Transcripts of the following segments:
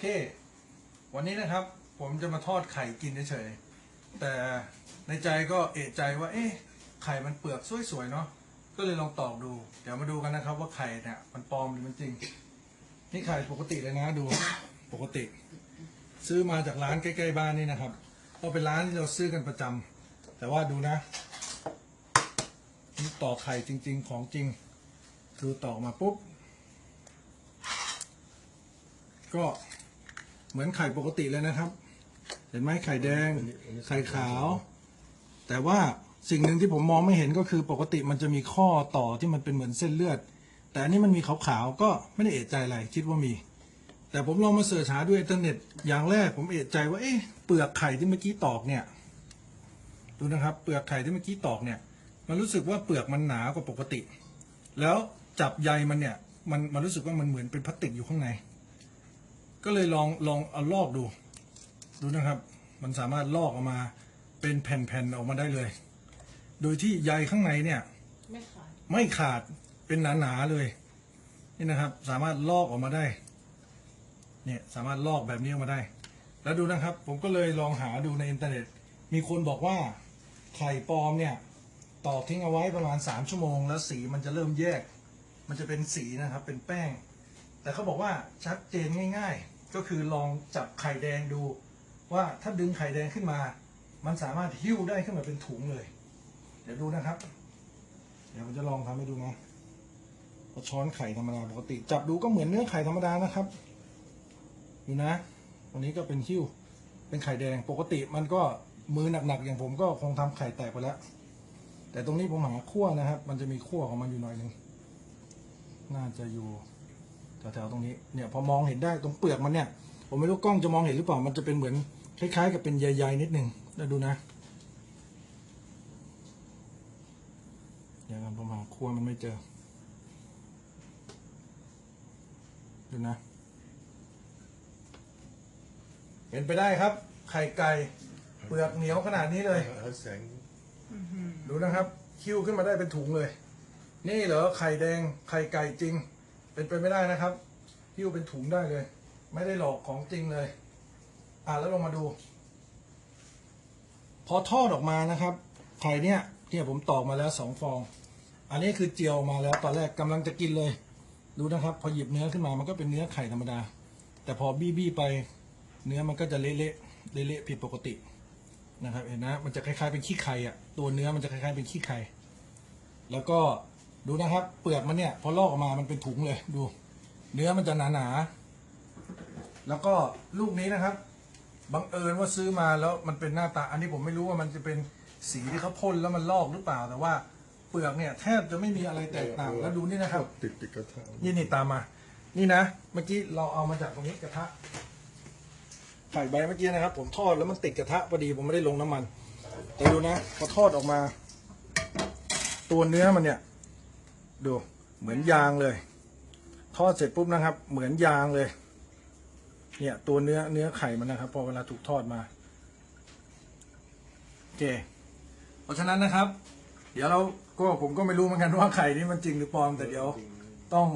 เค วันนี้นะครับ ผมจะมาทอดไข่กินเฉยๆแต่ในใจก็เอะใจว่า เอ๊ะไข่มันเปลือกสวยๆเนาะก็เลยลองตอกดู เดี๋ยวมาดูกันนะครับ ว่าไข่เนี่ยมันปลอมหรือมันจริง นี่ไข่ปกติเลยนะดูปกติ ซื้อมาจากร้านใกล้ๆบ้านนี่นะครับก็เป็นร้านที่เราซื้อกันประจำแต่ว่าดูนะนี่ตอกไข่จริง ๆ ของจริงดูตอกมาปุ๊บก็ เหมือนไข่ปกติเลยนะครับ เห็นไหมไข่แดง ไข่ขาว แต่ว่าสิ่งหนึ่งที่ผมมองไม่เห็นก็คือปกติมันจะมีข้อต่อที่มันเป็นเหมือนเส้นเลือด แต่อันนี้มันมีขาวๆก็ไม่ได้เอะใจอะไรคิดว่ามี แต่ผมลองมาเสิร์ชหาด้วยอินเทอร์เน็ตอย่างแรกผมเอะใจว่าเอ๊ะเปลือกไข่ที่เมื่อกี้ตอกเนี่ยดูนะครับเปลือกไข่ที่เมื่อกี้ตอกเนี่ย มันรู้สึกว่าเปลือกมันหนากว่าปกติ แล้วจับใยมันเนี่ยมันมันรู้สึกว่ามันเหมือนเป็นพลาสติกอยู่ข้างใน ก็เลยลองลองเอาลอกดู ดูนะครับ มันสามารถลอกออกมาเป็นแผ่นๆออกมาได้เลย โดยที่ใยข้างในเนี่ย ไม่ขาดไม่ขาดเป็นหนาๆเลย นี่นะครับ สามารถลอกออกมาได้ เนี่ยสามารถลอกแบบนี้ออกมาได้ แล้วดูนะครับ ผมก็เลยลองหาดูในอินเทอร์เน็ต มีคนบอกว่าไข่ปลอมเนี่ย ตอกทิ้งเอาไว้ประมาณ 3 ชั่วโมง แล้วสีมันจะเริ่มแยก มันจะเป็นสีนะครับ เป็นแป้ง แต่เขาบอกว่าชัดเจนง่าย ๆ ก็คือลองจับไข่แดงดู ว่าถ้าดึงไข่แดงขึ้นมา มันสามารถหิ้วได้ขึ้นมาเป็นถุงเลย เดี๋ยวดูนะครับ เดี๋ยวผมจะลองทำให้ดูนะเอาช้อนไข่ธรรมดาปกติ จับดูก็เหมือนเนื้อไข่ธรรมดานะครับดูนะวันนี้ก็เป็นคิ้ว เป็นไข่แดงปกติมันก็มือหนักๆอย่างผมก็คงทำไข่แตกไปแล้ว แต่ตรงนี้ผมหาขั้วนะครับ มันจะมีขั้วของมันอยู่หน่อยหนึงน่าจะอยู่ แถวๆตรงนี้เนี่ยพอมองเห็นได้ตรงเปลือกมันเนี่ย ผมไม่รู้กล้องจะมองเห็นหรือเปล่ามันจะเป็นเหมือนคล้ายๆ กับเป็นใยๆนิดหนึ่งแล้วดูนะเดี๋ยวกันผมหาครัวมันไม่เจอดูนะเป็นไปได้ครับ ไข่ไก่เปลือกเหนียวขนาดนี้เลยหาแสงดูนะครับ คิ้วขึ้นมาได้เป็นถุงเลย นี่เหรอไข่แดงไข่ไก่จริง เป็นไปไม่ได้นะครับคิ้วเป็นถุงได้เลย ไม่ได้หลอกของจริงเลย อะแล้วลงมาดู พอทอดออกมานะครับไข่เนี่ยเนี่ยผมตอกมาแล้วสองฟอง อันนี้คือเจียวมาแล้วตอนแรกกำลังจะกินเลย ดูนะครับ พอหยิบเนื้อขึ้นมามันก็เป็นเนื้อไข่ธรรมดา แต่พอบี้บี้ไป เนื้อมันก็จะเละเละเละๆผิดปกตินะครับเห็นนะมันจะคล้ายๆเป็นขี้ไข่อะตัวเนื้อมันจะคล้ายๆเป็นขี้ไข่แล้วก็ ดูนะครับ เปลือกมันเนี่ยพอลอกออกมามันเป็นถุงเลยดู เนื้อมันจะหนาๆแล้วก็ลูกนี้นะครับบังเอิญว่าซื้อมาแล้วมันเป็นหน้าตา อันนี้ผมไม่รู้ว่ามันจะเป็นสีที่เขาพ่นแล้วมันลอกหรือเปล่า แต่ว่าเปลือกเนี่ยแทบจะไม่มีอะไรแตกต่างแล้วดูนี่นะครับ ติดติดกระทะนี่นี่ตามมา นี่นะ เมื่อกี้เราเอามาจากตรงนี้กระทะไข่ใบเมื่อกี้นะครับ ผมทอดแล้วมันติดกระทะพอดีผมไม่ได้ลงน้ำมันแต่ดูนะพอทอดออกมา ตัวเนื้อมันเนี่ย ดูเหมือนยางเลย ทอดเสร็จปุ๊บนะครับ เหมือนยางเลย เนี่ย ตัวเนื้อเนื้อไข่มันนะครับ พอเวลาถูกทอดมาโอเคเพราะฉะนั้นนะครับ เดี๋ยวเราก็ผมก็ไม่รู้เหมือนกันว่าไข่นี่มันจริงหรือปลอมแต่เดี๋ยว ต้อง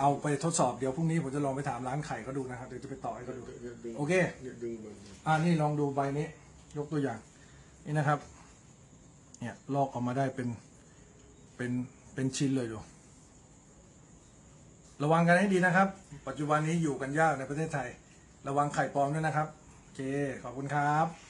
เอาไปทดสอบเดี๋ยวพรุ่งนี้ผมจะลองไปถามร้านไข่เขาดูนะครับเดี๋ยวจะไปต่อให้เขาดูโอเคอ่านี่ลองดูใบนี้ ยกตัวอย่าง นี่นะครับ เนี่ยลอกออกมาได้เป็นเป็น เป็นชิ้นเลยดูระวังกันให้ดีนะครับ ปัจจุบันนี้อยู่กันยากในประเทศไทย ระวังไข่ปลอมด้วยนะครับ โอเค ขอบคุณครับ